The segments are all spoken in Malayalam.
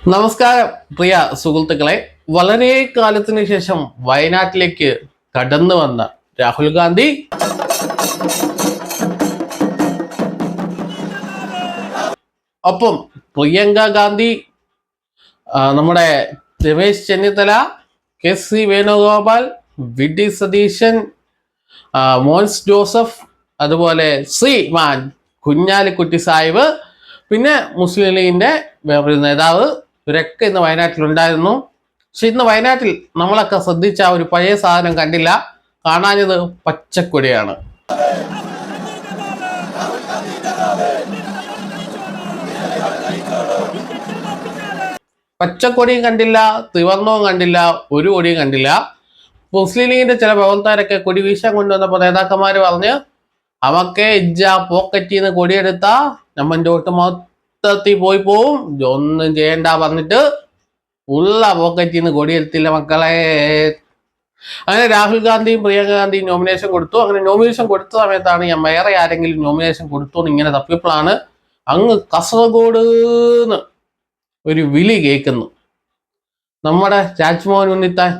നമസ്കാരം പ്രിയ സുഹൃത്തുക്കളെ. വളരെ കാലത്തിന് ശേഷം വയനാട്ടിലേക്ക് കടന്നു വന്ന രാഹുൽ ഗാന്ധി. ഒപ്പം പ്രിയങ്ക ഗാന്ധി നമ്മുടെ Ramesh Chennithala K C Venugopal V D Satheesan Mons Joseph അതുപോലെ ശ്രീമാൻ കുഞ്ഞാലിക്കുട്ടി സാഹിബ് പിന്നെ മുസ്ലിം ലീഗിന്റെ വേറൊരു നേതാവ് ഇവരൊക്കെ ഇന്ന് വയനാട്ടിലുണ്ടായിരുന്നു. പക്ഷെ ഇന്ന് വയനാട്ടിൽ നമ്മളൊക്കെ ശ്രദ്ധിച്ച ഒരു പഴയ സാധനം കണ്ടില്ല. കാണാഞ്ഞത് പച്ചക്കൊടിയാണ്. പച്ചക്കൊടിയും കണ്ടില്ല ത്രിവർണവും കണ്ടില്ല ഒരു കൊടിയും കണ്ടില്ല. മുസ്ലിം ലീഗിന്റെ ചില പ്രവർത്തകരൊക്കെ കൊടി വീശാൻ കൊണ്ടുവന്നപ്പോൾ നേതാക്കന്മാര് പറഞ്ഞ് അവക്കെ ഇജ്ജ പോക്കറ്റിന്ന് കൊടിയെടുത്താ നമ്മന്റെ ഒട്ട് മൊത്തത്തിൽ പോയി പോവും. ഒന്നും ചെയ്യണ്ട പറഞ്ഞിട്ട് ഉള്ള പോക്കറ്റിൽ നിന്ന് കൊടിയെടുത്തില്ല മക്കളെ. അങ്ങനെ രാഹുൽ ഗാന്ധിയും പ്രിയങ്ക ഗാന്ധിയും നോമിനേഷൻ കൊടുത്തു. അങ്ങനെ നോമിനേഷൻ കൊടുത്ത സമയത്താണ് ഞാൻ വേറെ ആരെങ്കിലും നോമിനേഷൻ കൊടുത്തു എന്ന് ഇങ്ങനെ തപ്പിയപ്പോഴാണ് അങ്ങ് കാസർഗോഡ് ഒരു വിളി കേൾക്കുന്നു. നമ്മുടെ രാജ്മോഹൻ ഉണ്ണിത്താൻ.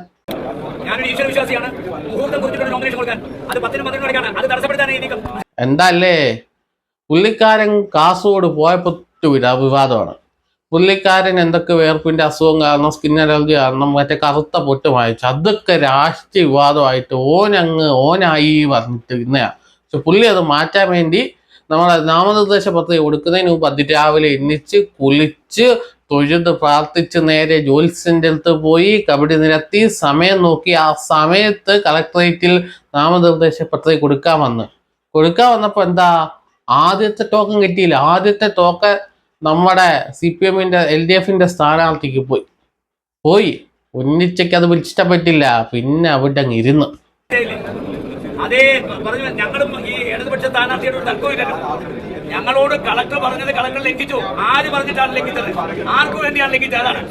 എന്താ എന്താല്ലേ? പുള്ളിക്കാരൻ കാസർഗോഡ് പോയപ്പോൾ വിടാ വിവാദമാണ് പുള്ളിക്കാരൻ എന്തൊക്കെ വേർപ്പിന്റെ അസുഖം കാരണം സ്കിൻ അലർജി കാരണം മറ്റേ കറുത്ത പൊട്ട് വായിച്ചു അതൊക്കെ രാഷ്ട്രീയ വിവാദമായിട്ട് ഓനങ്ങ് ഓനായി പറഞ്ഞിട്ട് ഇന്നയാ. പക്ഷെ പുള്ളി അത് മാറ്റാൻ വേണ്ടി നമ്മളെ നാമനിർദ്ദേശ പത്രിക കൊടുക്കുന്നതിന് മുമ്പ് അതിരാവിലെ എണ്ണിച്ച് കുളിച്ച് തൊഴുത് പ്രാർത്ഥിച്ച് നേരെ ജോത്സ്യന്റെ അടുത്ത് പോയി കബഡി നിരത്തി സമയം നോക്കി ആ സമയത്ത് കളക്ടറേറ്റിൽ നാമനിർദ്ദേശ പത്രിക കൊടുക്കാൻ വന്ന്. കൊടുക്കാൻ വന്നപ്പോൾ എന്താ? ആദ്യത്തെ ടോക്കൺ കിട്ടിയില്ല. ആദ്യത്തെ ടോക്കൺ നമ്മുടെ സി പി എമ്മിന്റെ എൽ ഡി എഫിന്റെ സ്ഥാനാർത്ഥിക്ക് പോയി. പോയി. ഒന്നിച്ചയ്ക്ക് അത് ഇഷ്ടപ്പെട്ടില്ല പിന്നെ അവിടെ അങ്ങ് ഇരുന്ന്. അതേ പറഞ്ഞു ഞങ്ങളും ഈ ഞങ്ങളോട് കളക്ടർ പറഞ്ഞത് കളക്ടർ ലംഘിച്ചു. ആര് പറഞ്ഞിട്ടാണ് ലംഘിച്ചത്? ആർക്കു വേണ്ടിയാണ് ലംഘിച്ചത്? അതാണ്.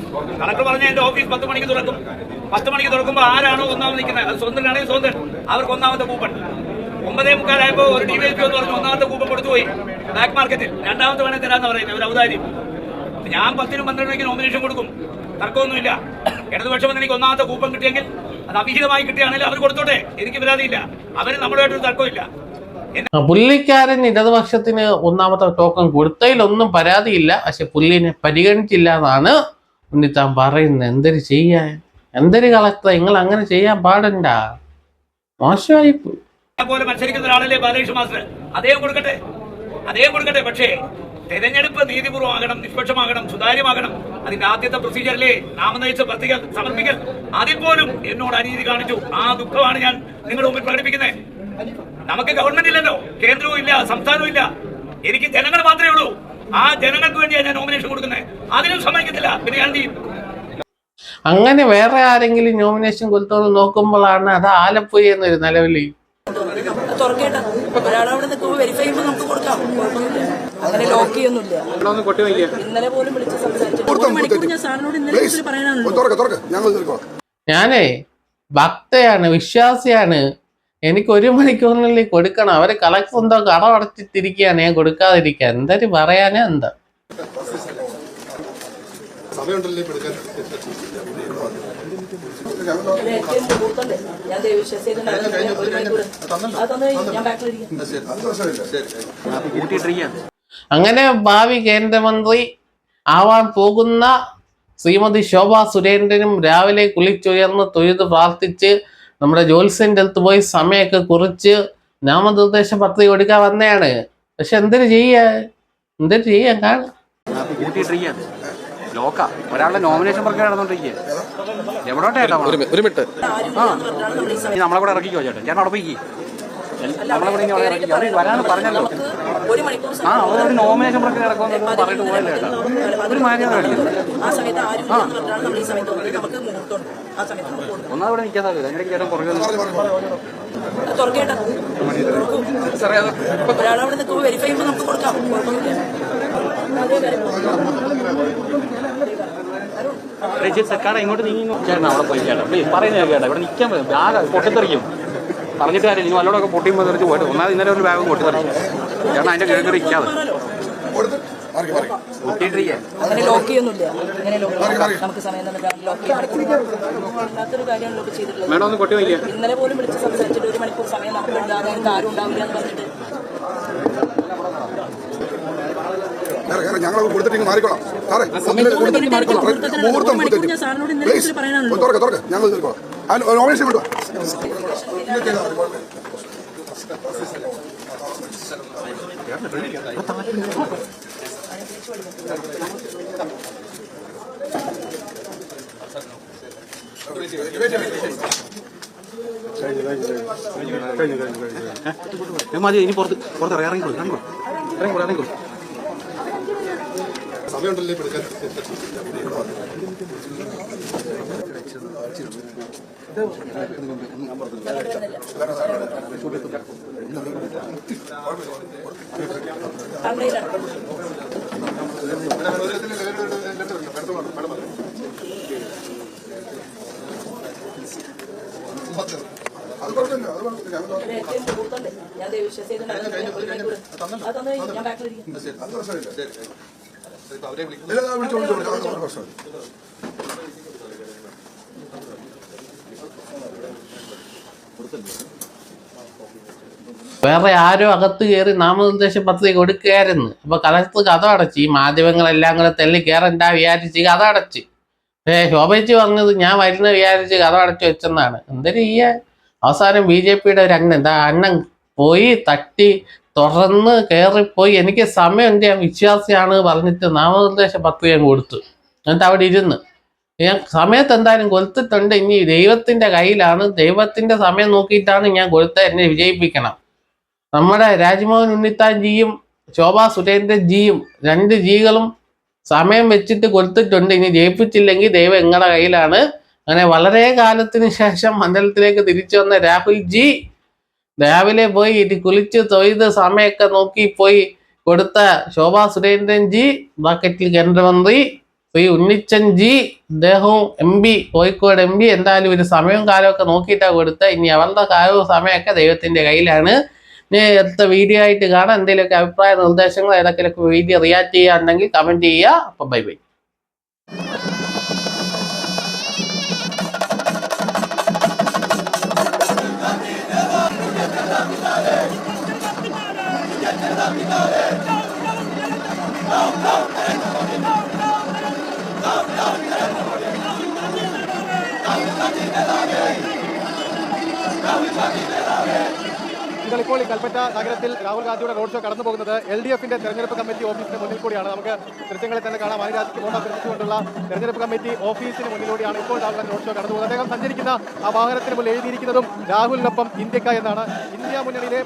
കളക്ടർ പറഞ്ഞ എന്റെ ഓഫീസ് പത്ത് മണിക്ക് തുറക്കും. പത്ത് മണിക്ക് തുറക്കുമ്പോൾ ആരാണോ ഒന്നാമത് നിൽക്കുന്നത്? അത് സ്വന്തനാണെങ്കിൽ സ്വന്തൻ അവർക്ക് ഒന്നാമത്തെ കൂപ്പൺ. ഒമ്പതേ മുക്കാലായപ്പോ ഒരു ഡി വൈ പി എന്ന് പറഞ്ഞു ഒന്നാമത്തെ കൂപ്പൺ കൊടുത്തു പോയി. ബ്ലാക്ക് മാർക്കറ്റിൽ രണ്ടാമത്തെ വേണേ തരാന്ന് പറയുന്നത് ഒരു ഔദാര്യം. ഞാൻ പത്തിനും പന്ത്രണ്ടിനും നോമിനേഷൻ കൊടുക്കും. തർക്കമൊന്നുമില്ല. ഇടതുപക്ഷം എനിക്ക് ഒന്നാമത്തെ കൂപ്പൺ കിട്ടിയെങ്കിൽ അത് അഭിഹിതമായി കിട്ടിയാണെങ്കിൽ അവർ കൊടുത്തോട്ടെ. എനിക്ക് പരാതിയില്ല. അവർ നമ്മളുമായിട്ടൊരു തർക്കമില്ല പുള്ളിക്കാരൻ ഇടതുപക്ഷത്തിന് ഒന്നാമത്തെ ടോക്കൺ കൊടുത്തതിലൊന്നും പരാതിയില്ല. പക്ഷെ പുള്ളിനെ പരിഗണിച്ചില്ല എന്നാണ് ഉണ്ണിത്താൻ പറയുന്നത്. എന്തൊരു ചെയ്യാൻ? എന്തൊരു കളക്ടർ നിങ്ങൾ അങ്ങനെ ചെയ്യാൻ പാടണ്ട. മോശമായി പോലെ മത്സരിക്കുന്ന ഒരാളല്ലേ ബാലകൃഷ്ണ മാസ്റ്റർ? അദ്ദേഹം കൊടുക്കട്ടെ. അദ്ദേഹം കൊടുക്കട്ടെ. പക്ഷേ തെരഞ്ഞെടുപ്പ് നീതിപൂർവമാകണം നിഷ്പക്ഷമാകണം സുതാര്യമാകണം. അതിന്റെ ആദ്യത്തെ പ്രൊസീജിയറിലെ നാമനയിച്ച പത്രിക സമർപ്പിക്കൽ. അതിൽ പോലും എന്നോട് അനീതി കാണിച്ചു. ആ ദുഃഖമാണ് ഞാൻ നിങ്ങളുടെ മുമ്പിൽ പ്രകടിപ്പിക്കുന്നത്. നമുക്ക് ഗവൺമെന്റ് ഇല്ലല്ലോ. കേന്ദ്രവും ഇല്ല സംസ്ഥാനവും ഇല്ല. എനിക്ക് ജനങ്ങൾ മാത്രമേ ഉള്ളൂ. ആ ജനങ്ങൾക്ക് വേണ്ടിയാണ് ഞാൻ നോമിനേഷൻ കൊടുക്കുന്നത്. അതിനും സമ്മതിക്കത്തില്ല. പിന്നെ ഞാൻ ചെയ്യും? അങ്ങനെ വേറെ ആരെങ്കിലും നോമിനേഷൻ കൊടുത്തോന്ന് നോക്കുമ്പോഴാണ് അത് ആലപ്പുഴ എന്നൊരു നിലവിളി. തുറക്കേണ്ട ഒരാളവിടെ നിൽക്കുമ്പോൾ വെരിഫൈ ചെയ്യുമ്പോൾ നമുക്ക് കൊടുക്കാം. കുഴപ്പമൊന്നുമില്ല. അങ്ങനെ ലോക്ക് ചെയ്യൊന്നുമില്ല. ഇന്നലെ പോലും വിളിച്ച് സംസാരിച്ചു ഒരു മണിക്കൂർ ഞാൻ സാറിനോട് ഇന്നലെ പറയാനാണല്ലോ. ഞാനേ ഭക്തയാണ് വിശ്വാസിയാണ്. എനിക്ക് ഒരു മണിക്കൂറിനുള്ളിൽ കൊടുക്കണം. അവർ കളക്ട് എന്തോ കടമടച്ചിട്ടിരിക്കുകയാണ് ഞാൻ കൊടുക്കാതിരിക്കുക. എന്തൊരു പറയാനാ എന്താ? സമയമുണ്ടല്ലേ അങ്ങനെ ഭാവി കേന്ദ്രമന്ത്രി ആവാൻ പോകുന്ന ശ്രീമതി ശോഭ സുരേന്ദ്രനും രാവിലെ കുളിച്ചുയർന്ന് തൊഴുത് പ്രാർത്ഥിച്ച് നമ്മുടെ ജോത്സ്യന്റെ അടുത്ത് പോയി സമയമൊക്കെ കുറിച്ച് നാമനിർദ്ദേശ പത്രിക കൊടുക്കാൻ വന്നെയാണ് പക്ഷെ എന്തിനു ചെയ്യാ? എന്തിനു ചെയ്യാൻ കാണാം. ലോക്ക. ഒരാളുടെ നോമിനേഷൻ പ്രക്രിയ നടന്നുകൊണ്ടിരിക്കുക എവിടോട്ടെ ചേട്ടാ ആ. നമ്മളെ കൂടെ ഇറക്കിക്കോ ചേട്ടൻ ചേട്ടൻ അവിടെ പോയി നമ്മളെ കൂടെ അവിടെ ഇറക്കിക്കോ. അവർ വരാന്ന് പറഞ്ഞല്ലോ. ഒരു മണിക്കൂർ ആ ഒരു നോമിനേഷൻ പ്രക്രിയ നടക്കുമെന്ന് പറഞ്ഞിട്ട് പോയല്ലേ ചേട്ടാ ഒരു മര്യാദ കാണിക്കുന്നത് ആ. സമയത്ത് ആരും ഇല്ലാന്ന് പറഞ്ഞാണ് നമ്മൾ ഈ സമയത്ത് നമുക്ക് മുഹൂർത്തമുണ്ട് ആ സമയത്ത് നമുക്ക് കൊടുക്കാം ഒന്നാ ഇവിടെ നിൽക്കാൻ സാധ്യത അതിനിടയ്ക്ക് ചേട്ടൻ പുറകെ അത് തുറക്കേണ്ട ഒരാളവിടെ നിൽക്കുമ്പോൾ വെരിഫൈ ചെയ്യുമ്പോൾ നമുക്ക് കൊടുക്കാം. അതേ രജിത് സർക്കാർ ഇങ്ങോട്ട് നീങ്ങി ചേട്ടൻ അവിടെ പോയി ചേട്ടാ പ്ലീസ് പറയുന്നത് കേട്ടോ. ഇവിടെ നിൽക്കാൻ പറ്റും. ബാഗ് പൊട്ടിത്തെറിക്കും. പറഞ്ഞിട്ട് കാര്യം നിങ്ങൾ വല്ലോടൊക്കെ പൊട്ടിയും തെറിച്ച് പോയിട്ട് ഒന്നാമത് ഇന്നലെ ഒരു ബാഗ് പൊട്ടിത്തെറിച്ചു. ചേട്ടൻ അതിന്റെ കീഴിൽ ഇരിക്കാതെ. അങ്ങനെ ലോക്ക് ചെയ്യൊന്നുമില്ല അങ്ങനെ നമുക്ക് സമയം ലോക്ക് ചെയ്യാൻ ഇന്നലെ പോലും വിളിച്ച് സംസാരിച്ചിട്ട് ഒരു മണിക്കൂർ സമയം നമുക്ക് ഉണ്ടാകാൻ ആരും ഉണ്ടാവില്ല എന്ന് പറഞ്ഞിട്ട്. ഞങ്ങൾ കൊടുത്തിട്ട് മാറിക്കോളാം. സാറേ. മുഹൂർത്തം പ്ലീസ്. തുറക്കെ തുറക്കെ. തീർക്കോളാം നോമിനേഷൻ വിടുക മതി ഇനി പുറത്ത് പുറത്ത് ഇറങ്ങി ഇറങ്ങിക്കോളൂ ഇറങ്ങിക്കോളൂ ഇറങ്ങിക്കോളൂ ഇറങ്ങിക്കോളൂ സമയമുണ്ടല്ലേ എടുക്കാൻ അത് കുഴപ്പമില്ല അത് മുഹൂർത്തമുണ്ട് ഞാൻ വിശ്വസിക്കുന്നു അത് പ്രശ്നമില്ല. വിളിച്ചു വിളിച്ചു വിളിച്ചു. അതൊന്നും വേറെ ആരോ അകത്ത് കയറി നാമനിർദ്ദേശ പത്രിക കൊടുക്കുകയായിരുന്നു. അപ്പൊ കളക്ടർ കഥ അടച്ച് ഈ മാധ്യമങ്ങളെല്ലാം കൂടെ തെല്ലി കയറണ്ട വിചാരിച്ച് കഥ അടച്ച്. ഏ ശോഭയിച്ച് പറഞ്ഞത് ഞാൻ വരുന്ന വിചാരിച്ച് കഥ അടച്ചു വെച്ചെന്നാണ്. എന്തൊരു ഈ അവസാനം ബി ജെ പിയുടെ ഒരു അണ്ണൻ എന്താ അണ്ണൻ പോയി തട്ടി തുറന്ന് കയറിപ്പോയി എനിക്ക് സമയമുണ്ട് ഞാൻ വിശ്വാസിയാണ് പറഞ്ഞിട്ട് നാമനിർദ്ദേശ പത്രിക കൊടുത്തു. എന്നിട്ട് അവിടെ ഇരുന്ന്. ഞാൻ സമയത്ത് എന്തായാലും കൊടുത്തിട്ടുണ്ട് ഇനി ദൈവത്തിന്റെ കയ്യിലാണ്. ദൈവത്തിന്റെ സമയം നോക്കിയിട്ടാണ് ഞാൻ കൊടുത്തത് എന്നെ വിജയിപ്പിക്കണം. നമ്മുടെ രാജ്മോഹൻ ഉണ്ണിത്താൻ ജിയും ശോഭാ സുരേന്ദ്രൻ ജിയും രണ്ട് ജികളും സമയം വെച്ചിട്ട് കൊടുത്തിട്ടുണ്ട് ഇനി ജയിപ്പിച്ചില്ലെങ്കിൽ ദൈവം നിങ്ങളുടെ കയ്യിലാണ്? അങ്ങനെ വളരെ കാലത്തിന് ശേഷം മണ്ഡലത്തിലേക്ക് തിരിച്ചു വന്ന രാഹുൽ ജി രാവിലെ പോയി കുളിച്ച് തൊയ്ത് സമയമൊക്കെ നോക്കി പോയി കൊടുത്ത ശോഭാ സുരേന്ദ്രൻ ജി ബ്രാക്കറ്റിൽ കേന്ദ്രമന്ത്രി ശ്രീ ഉണ്ണിച്ചൻ ജി അദ്ദേഹവും M P Kozhikode M P. എന്തായാലും ഒരു സമയവും കാലമൊക്കെ നോക്കിയിട്ടാണ് കൊടുത്ത. ഇനി അവരുടെ കാലവും സമയമൊക്കെ ദൈവത്തിന്റെ കയ്യിലാണ്. ഇനി അടുത്ത വീഡിയോ ആയിട്ട് കാണാം. എന്തെങ്കിലുമൊക്കെ അഭിപ്രായ നിർദ്ദേശങ്ങൾ ഏതൊക്കെയൊക്കെ വീഡിയോ റിയാക്ട് ചെയ്യാറുണ്ടെങ്കിൽ കമന്റ് ചെയ്യുക. അപ്പം ബൈ ബൈ നിങ്ങളിപ്പോൾ ഈ കൽപ്പറ്റ നഗരത്തിൽ രാഹുൽ ഗാന്ധിയുടെ റോഡ് ഷോ കടന്നു പോകുന്നത് എൽ ഡി എഫിന്റെ തെരഞ്ഞെടുപ്പ് കമ്മിറ്റി ഓഫീസിന് മുന്നിൽ കൂടിയാണ്. നമുക്ക് ദൃശ്യങ്ങളിൽ തന്നെ കാണാം. അനുരാജ് വോട്ട് അഭ്യർത്ഥിച്ചുകൊണ്ടുള്ള തെരഞ്ഞെടുപ്പ് കമ്മിറ്റി ഓഫീസിന് മുന്നിലൂടെയാണ് ഇപ്പോൾ രാഹുൽ ഗാന്ധി റോഡ് ഷോ കടന്നു പോകുന്നത്. അദ്ദേഹം സഞ്ചരിക്കുന്ന ആ വാഹനത്തിന് മുന്നിൽ എഴുതിയിരിക്കുന്നതും രാഹുലിനൊപ്പം ഇന്ത്യക്ക എന്നാണ്. ഇന്ത്യ മുന്നണിയിലെ